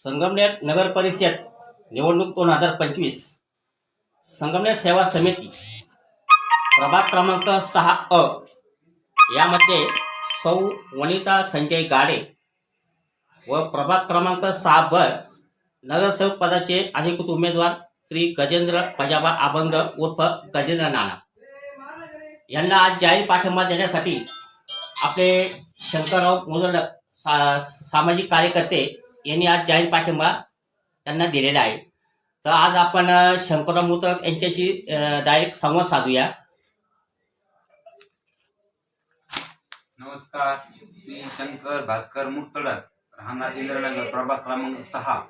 संगमनेर नगर परिषद निवडणूक दोन हजार पंचवीस. संगमनेर सेवा समिती प्रभाग क्रमांक सहा अ. यामध्ये सौ वनिता संजय गाडे व प्रभाग क्रमांक सहा ब. नगरसेवक पदाचे अधिकृत उमेदवार श्री गजेंद्र पजाबा आबंग उर्फ गजेंद्र नाना. यांना आज जाहीर पाठिंबा देण्यासाठी आपले शंकरराव मुदड सा सामाजिक कार्यकर्ते यांनी आज जाहीर पाठिंबा त्यांना दिलेला आहे. तर आज आपण शंकरराव मुतळक यांच्याशी डायरेक्ट संवाद साधूया. नमस्कार. मी शंकर भास्कर मुर्तडक राहणार इंद्रनगर प्रभाग क्रमांक सहा.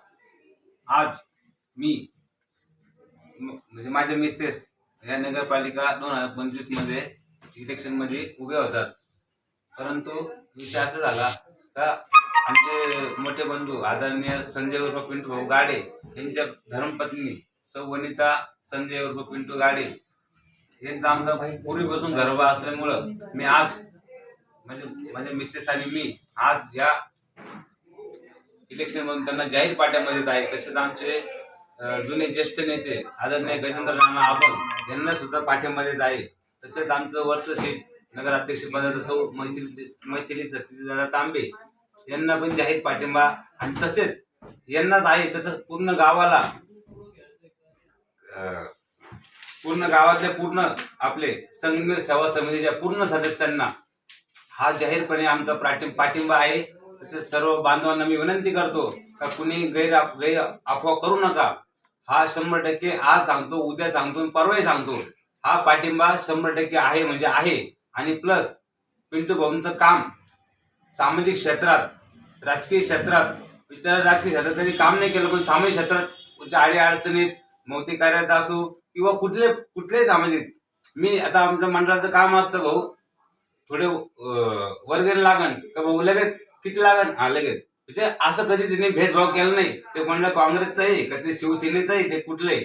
आज मी म्हणजे माझे मिसेस या नगरपालिका दोन हजार पंचवीसमध्ये इलेक्शनमध्ये उभ्या होतात. परंतु विषय असा झाला का आमचे मोठे बंधू आदरणीय संजय उर्फ पिंटू भाऊ गाडे यांच्या धर्मपत्नी सौ वनिता संजय उर्फ पिंटू गाडे यांचा आमचा पूर्वीपासून गर्भ असल्यामुळं मी आज म्हणजे, म्हणजे माझ्या मिसेस आणि मी आज या इलेक्शन मधून त्यांना जाहीर पाट्यामध्ये आहे. तसेच आमचे जुने ज्येष्ठ नेते आदरणीय गजेंद्र राणा आपण यांना सुद्धा पाठ्यामध्ये आहे. तसेच आमचं वरचं सीट नगराध्यक्ष पदार्थ सौ मैथिली मैथिली सतीदादा तांबे यांना पण जाहीर पाठिंबा आणि तसेच यांनाच आहे तसंच पूर्ण गावाला पूर्ण गावातले पूर्ण आपले संगमेर सेवा समितीच्या पूर्ण सदस्यांना हा जाहीरपणे आमचा पाठिं पाठिंबा आहे. तसेच सर्व बांधवांना मी विनंती करतो का कुणी गैर गैर अफवा करू नका. हा शंभर टक्के आज सांगतो उद्या सांगतो परवाही सांगतो. हा पाठिंबा शंभर टक्के आहे म्हणजे आहे. आणि प्लस पिंटू भाऊंचं काम सामाजिक क्षेत्रात राजकीय क्षेत्रात विचार राजकीय क्षेत्रात त्यांनी काम नाही केलं पण सामाजिक क्षेत्रात ज्या अडी अडचणीत मौती कार्यात असो किंवा कुठले कुठलेही सामाजिक. मी आता आमच्या मंडळाचं काम असतं भाऊ. थोडे वर्गण लागण लागन. का भाऊ लगेच किती लागण हा लगेच. म्हणजे असं कधी त्यांनी भेदभाव केला नाही. ते म्हणलं काँग्रेसचं आहे का ते शिवसेनेचं आहे ते कुठलंही.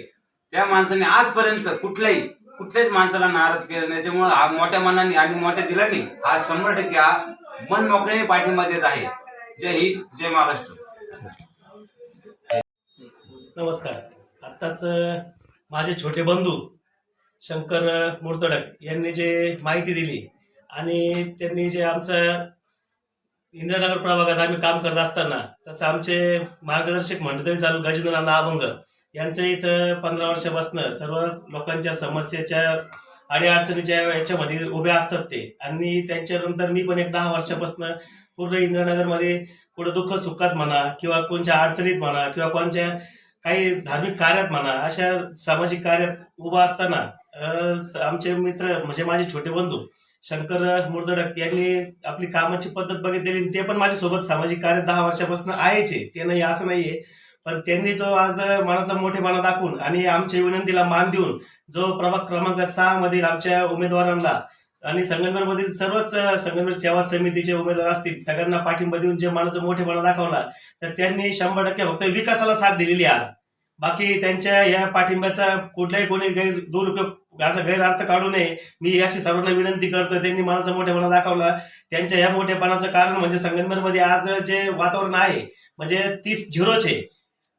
त्या माणसाने आजपर्यंत कुठल्याही कुठल्याच माणसाला नाराज केलं नाही. त्याच्यामुळे हा मोठ्या मनाने आणि मोठ्या दिलाने हा शंभर टक्के हा मन मोकळ्याने पाठिंबा देत आहे. जय हिंद जय महाराष्ट्र. नमस्कार. आत्ताच माझे छोटे बंधू शंकर अ, मुर्तडक यांनी जे माहिती दिली आणि त्यांनी जे आमचं इंदिरानगर प्रभागात आम्ही काम करत असताना तसं आमचे मार्गदर्शक म्हणलं तरी चालेल गजेंद्रनाथ अभंग यांचं इथं पंधरा वर्षापासून सर्व लोकांच्या समस्येच्या अडीअडचणीच्या याच्यामध्ये उभे असतात ते. आणि त्यांच्यानंतर मी पण एक दहा वर्षापासून पूर्ण इंद्रनगरमध्ये कुठं दुःख सुखात म्हणा किंवा कोणत्या अडचणीत म्हणा किंवा कोणत्या काही धार्मिक कार्यात म्हणा अशा सामाजिक कार्यात उभा असताना आमचे मित्र म्हणजे माझे छोटे बंधू शंकर मुर्दडक यांनी आपली कामाची पद्धत बघितलेली ते पण माझ्यासोबत सामाजिक कार्य दहा वर्षापासून आहेचे. ते नाही असं नाहीये. पण त्यांनी जो आज मनाचा मोठेपणा दाखवून आणि आमच्या विनंतीला मान देऊन जो प्रभाग क्रमांक सहा मधील आमच्या उमेदवारांना आणि संगमनेरमधील सर्वच संगमनेर सेवा समितीचे उमेदवार असतील सगळ्यांना पाठिंबा देऊन जे मनाचा मोठेपणा दाखवला तर त्यांनी शंभर टक्के फक्त विकासाला साथ दिलेली आज. बाकी त्यांच्या या पाठिंब्याचा कुठल्याही कोणी गैर दुरुपयोग असा गैरअर्थ काढू नये. मी अशी सर्वांना विनंती करतो त्यांनी मनाचा मोठेपणा दाखवला. त्यांच्या या मोठेपणाचं कारण म्हणजे संगमनेरमध्ये आज जे वातावरण आहे म्हणजे तीस झिरोचे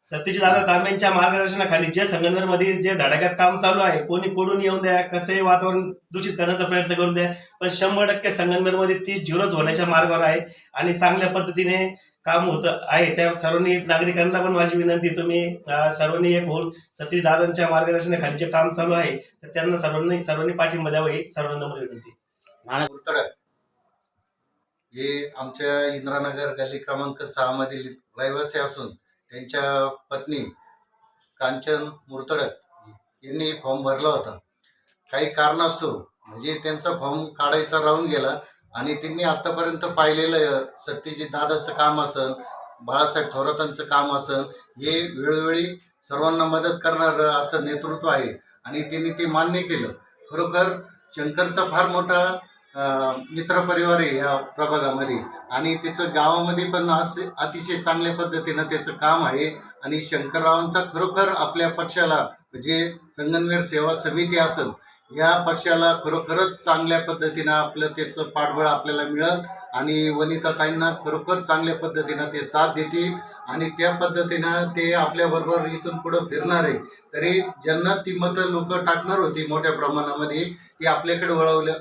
सत्यजित दादा तांब्यांच्या मार्गदर्शनाखाली जे संगमनेरमध्ये जे धडाक्यात काम चालू आहे कोणी कोडून येऊन द्या कसंही वातावरण दूषित करण्याचा प्रयत्न करून द्या पण शंभर टक्के संगमनेरमध्ये तीस झिरोच होण्याच्या मार्गावर आहे आणि चांगल्या पद्धतीने काम होत आहे. त्या सर्वांनी नागरिकांना पण माझी विनंती तुम्ही सर्वांनी एक होऊन सतीश दादांच्या मार्गदर्शनाखाली जे काम चालू आहे तर त्यांना सर्वांनी सर्वांनी पाठिंबा द्यावा ही सर्वांना नम्र विनंती. हे आमच्या इंद्रानगर गल्ली क्रमांक सहा मधील रहिवासी असून त्यांच्या पत्नी कांचन मुर्तडक यांनी फॉर्म भरला होता. काही कारणास्तव म्हणजे त्यांचा फॉर्म काढायचा राहून गेला आणि त्यांनी आतापर्यंत पाहिलेलं सत्यजित दादाचं काम असन बाळासाहेब थोरातांचं काम असन हे वेळोवेळी सर्वांना मदत करणारं असं नेतृत्व आहे. आणि त्यांनी ते मान्य केलं. खरोखर शंकरचा फार मोठा मित्रपरिवार आहे या प्रभागामध्ये. आणि त्याचं गावामध्ये पण असे अतिशय चांगल्या पद्धतीनं त्याचं काम आहे. आणि शंकररावांचा खरोखर आपल्या पक्षाला म्हणजे संगनवेर सेवा समिती असेल या पक्षाला खरोखरच चांगल्या पद्धतीनं आपलं त्याचं पाठबळ आपल्याला मिळत आणि वनिताताईंना खरोखर चांगल्या पद्धतीनं ते साथ देतील. आणि त्या पद्धतीनं ते आपल्याबरोबर इथून पुढं फिरणार आहे. तरी ज्यांना ती मतं लोक टाकणार होती मोठ्या प्रमाणामध्ये ती आपल्याकडे वळवल्या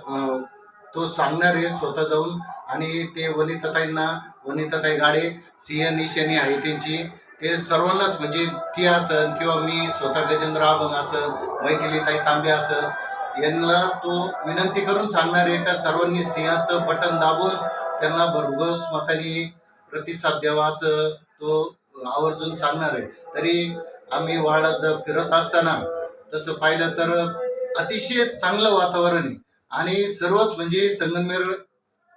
तो सांगणार आहे स्वतः जाऊन. आणि ते वनिताताईंना वनिताताई गाडे सिंह निशेनी आहे त्यांची. ते सर्वांनाच म्हणजे ती असन किंवा मी स्वतः गजेंद्र आभंग असन मैथिलीताई तांबे असन यांना तो विनंती करून सांगणार आहे का सर्वांनी सिंहाचं बटन दाबून त्यांना भरघोस मताने प्रतिसाद द्यावा असं तो आवर्जून सांगणार आहे. तरी आम्ही वाडा जर फिरत असताना तसं पाहिलं तर अतिशय चांगलं वातावरण आहे. आणि सर्वच म्हणजे संगमनेर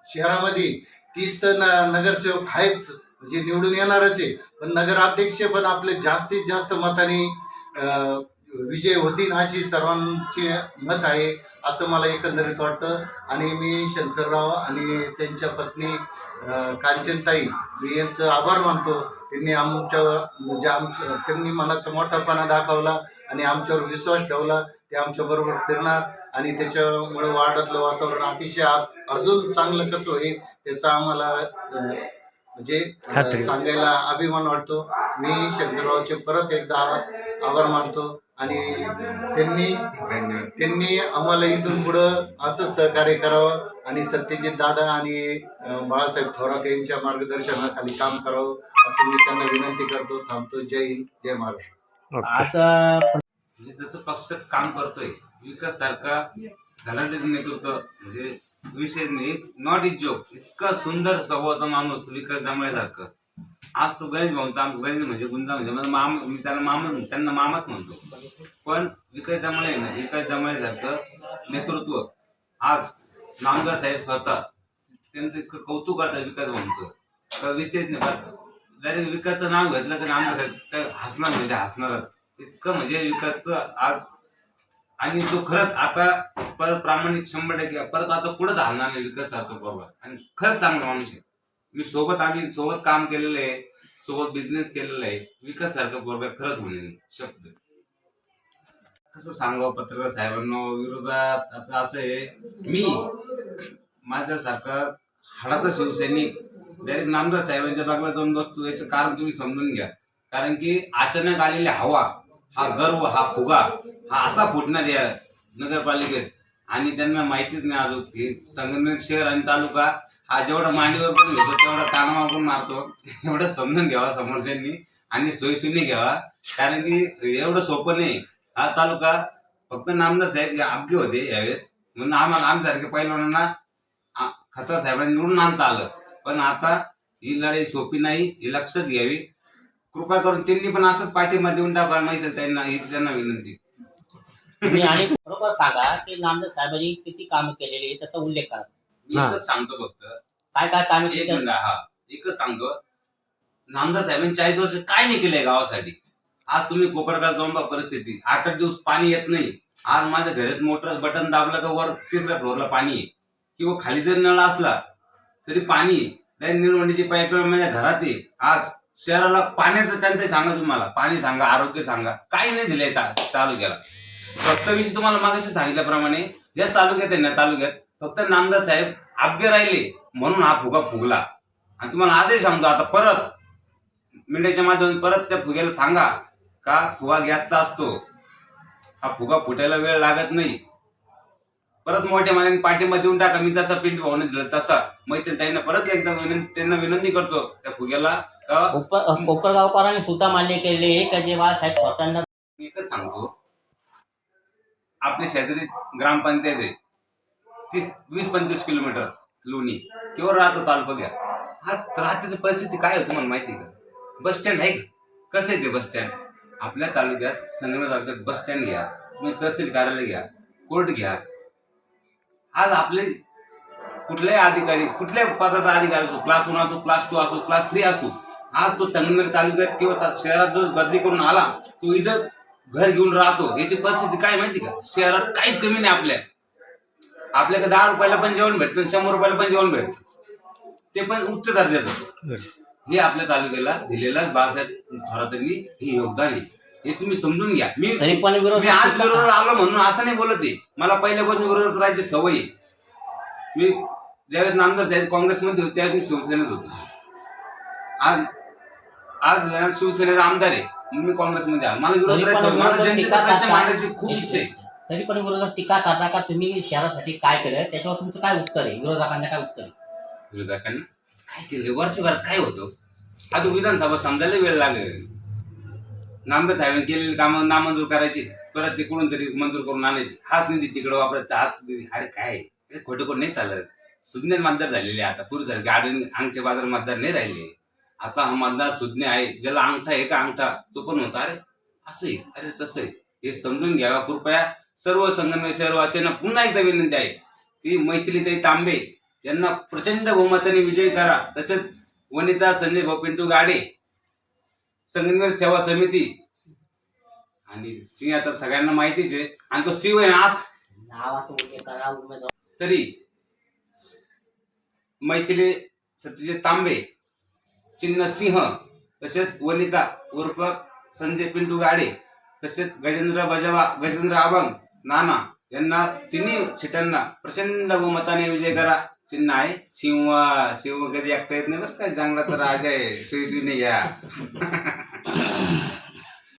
शहरामध्ये तीस तर न- नगरसेवक आहेच. म्हणजे निवडून येणारच आहे. पण नगराध्यक्ष पण आपले जास्तीत जास्त मताने विजय होतील अशी सर्वांचे मत आहे असं मला एकंदरीत वाटतं. आणि मी शंकरराव आणि त्यांच्या पत्नी कांचनताई मी यांचं आभार मानतो. त्यांनी आमच्या म्हणजे आमच्या त्यांनी मनाचा मोठापणा दाखवला आणि आमच्यावर विश्वास ठेवला. ते आमच्या बरोबर फिरणार आणि त्याच्यामुळे वार्डातलं वातावरण अतिशय अजून चांगलं कसं होईल त्याचा आम्हाला म्हणजे सांगायला अभिमान वाटतो. मी शंकररावचे परत एकदा आभार मानतो. आणि त्यांनी त्यांनी आम्हाला इथून पुढं असं सहकार्य करावं आणि सत्यजित दादा आणि बाळासाहेब थोरात यांच्या मार्गदर्शनाखाली काम करावं असं मी त्यांना विनंती करतो. थांबतो. जय हिंद. जय महाराष्ट्र. म्हणजे जसं पक्ष काम करतोय विकास सारखा धनाढ्याचं नेतृत्व म्हणजे विषय नाही. नॉट इज जोक इतका सुंदर स्वभावाचा माणूस विकास जांभळेसारखं आज तो गणेश भाऊचा गणेश म्हणजे गुंजा म्हणजे माझा मामा मी त्याला मामा त्यांना मामाच म्हणतो. पण विकास जांभळे आहे ना विकास जांभळेसारखं नेतृत्व. आज नामदार साहेब स्वतः त्यांचं इतकं कौतुक करतात विकास भाऊंचं. का नाही डायरेक्ट विकासचं नाव घेतलं की नामदार साहेब तर हसणार म्हणजे हसणारच. इतकं म्हणजे विकासचं आज आणि तो खरंच आता परत प्रामाणिक शंभर टक्के परत आता कुठंच हलणार नाही विकास सारखं बरोबर. आणि खरंच चांगला माणूस आहे. मी सोबत आम्ही सोबत काम केलेलं आहे. सोबत बिझनेस केलेला आहे विकास सारखा बरोबर खरंच म्हणेल शब्द. कसं सांगावं पत्रकार साहेबांना विरोधात आता असं आहे मी माझ्यासारखा हाडाचा शिवसैनिक डायरेक्ट नामदार साहेबांच्या बागला जाऊन बसतो याचं कारण तुम्ही समजून घ्या. कारण की अचानक आलेली हवा हा गर्व हा फुगा हा असा फुटणार या नगरपालिकेत. आणि त्यांना माहितीच नाही अजून हे संगमनेर शहर आणि तालुका हा जेवढा मांडीवर पण घेतो तेवढा कानावर पण मारतो. एवढं समजून घ्यावा समोरच्यांनी आणि सोयीसुनी घ्यावा. कारण की एवढं सोपं नाही. हा तालुका फक्त नामदार साहेब अपघे होते यावेळेस. म्हणून आम्हाला आमच्यासारखे पैलवानांना खतरा साहेबांनी निवडून आणता आलं. पण आता ही लढाई सोपी नाही ही लक्षात घ्यावी. कृपा करून त्यांनी पण असंच पाठिंबा देऊन टाका माहिती त्यांना ही त्यांना विनंती. तुम्ही आणि बरोबर सांगा की नामदार साहेबांनी किती कामं केलेली त्याचा उल्लेख करा. मी एकच सांगतो फक्त. काय काय कामे एक मिनिट हा. एकच सांगतो. नामदार साहेबांनी चाळीस वर्ष काय नाही केलंय गावासाठी. आज तुम्ही कोपरगाव जाऊन बघा परिस्थिती. आठ आठ दिवस पाणी येत नाही. आज माझ्या घरात मोटर बटन दाबलं का वर तिसऱ्या फ्लोअरला पाणी आहे. किंवा खाली जरी नळ असला तरी पाणी आहे. त्या निळवंडीची पाईपलाईन माझ्या घरात आहे. आज शहराला पाण्याचं टंचाई सांगा तुम्हाला. पाणी सांगा आरोग्य सांगा. काही नाही दिलंय ता- तालुक्याला. फक्त विषय तुम्हाला मागाशी सांगितल्याप्रमाणे या तालुक्यात आहे ना तालुक्यात. फक्त नामदार साहेब अपघे राहिले म्हणून हा फुगा फुगला. आणि तुम्हाला आजही सांगतो आता परत मीडियाच्या माध्यमातून परत त्या फुग्याला सांगा का फुगा गॅसचा असतो. हा फुगा फुटायला वेळ लागत नाही. परत मोठ्या मनाने पाठिंबा देऊन टाका मी जसा पिंट भाऊने दिला तसा. मैत्री त्यांना परत एकदा विनंती त्यांना विनंती करतो त्या फुग्याला कोपरगावकरांनी सुद्धा मान्य केले का जेव्हा साहेब होताना मी एकच सांगतो. आपली शेजारी ग्रामपंचायत आहे. तीस वीस पंचवीस किलोमीटर लोणी. केवळ राहतो तालुका घ्या. आज रात्रीची परिस्थिती काय होती मला माहिती आहे का? बस स्टँड आहे का? कसं आहे ते बस स्टँड आपल्या तालुक्यात संगमेश्वर तालुक्यात बस स्टँड घ्या. तुम्ही तहसील कार्यालय घ्या. कोर्ट घ्या. आज आपले कुठल्याही अधिकारी कुठल्याही पदाचा अधिकारी असो क्लास वन असो क्लास टू असो क्लास थ्री असो आज तो संगमेर तालुक्यात किंवा शहरात जो बदली करून आला तो इथं घर घेऊन राहतो. याची परिस्थिती काय माहिती का? शहरात काहीच कमी नाही आपल्या. आपल्याकडे दहा रुपयाला पण जेवण भेटतं शंभर रुपयाला पण जेवण भेटतं. ते पण उच्च दर्जाचं. हे आपल्या तालुक्याला दिलेलं बाळासाहेब थोरातांनी हे योगदान आहे. हे तुम्ही समजून घ्या. मी तरी पण विरोध मी आज विरोधात आलो म्हणून असं नाही बोलत आहे. मला पहिल्यापासून विरोधात राहायची सवय आहे. मी ज्यावेळेस नामदार साहेब काँग्रेसमध्ये होते त्यावेळेस मी शिवसेनेत होतो. आज आज शिवसेनेचा आमदार आहे मी काँग्रेसमध्ये आहे मला विरोध मला जनतेचा प्रश्न. मांडायची खूप इच्छा आहे. तरी पण विरोधक टीका करता का? तुम्ही शहरासाठी काय केलं? त्याच्यावर तुमचं काय उत्तर आहे? विरोधकांना काय उत्तर आहे? विरोधकांना? काय केलं वर्षभरात काय होतं? आता विधानसभा समजायला वेळ लागेल. नामदार साहेबांनी केलेली कामं नामंजूर करायची. परत ते कुठून तरी मंजूर करून आणायची. हाच निधी तिकडे वापरायचा हात निधी. अरे काय? हे खोटं कोण नाही चालत. सुज्ञ मतदार झालेले आहे आता पूर्वीसारखे गार्डन अंगठे बाजार मतदार नाही राहिले. आता हा मतदार सुज्ञ आहे. ज्याला अंगठा आहे का अंगठा तो पण होता. अरे असं आहे. अरे तसं आहे. हे समजून घ्यावा. कृपया सर्व संगमनेर शहरवासियांना पुन्हा एकदा विनंती आहे की मैथिलीताई तांबे यांना प्रचंड बहुमताने विजयी करा. तसेच वनिता संजय भाऊ पिंटू गाडे संगमनेर सेवा समिती आणि सिंह आता सगळ्यांना माहितीच आहे. आणि तो शिव आहे आज नावाचा तरी मैथिली सत्यजित तांबे चिन्ह सिंह तसेच वनिता उर्फ संजय पिंटू गाडे तसेच गजेंद्र बजावा गजेंद्र आबंग नाना यांना तिन्ही सीटांना प्रचंड बहुमताने विजय करा चिन्ह आहे. सिंह सिंह कधी एकटा येत नाही बरं का. जंगलाचा राजा आहे. शिवशिवने घ्या.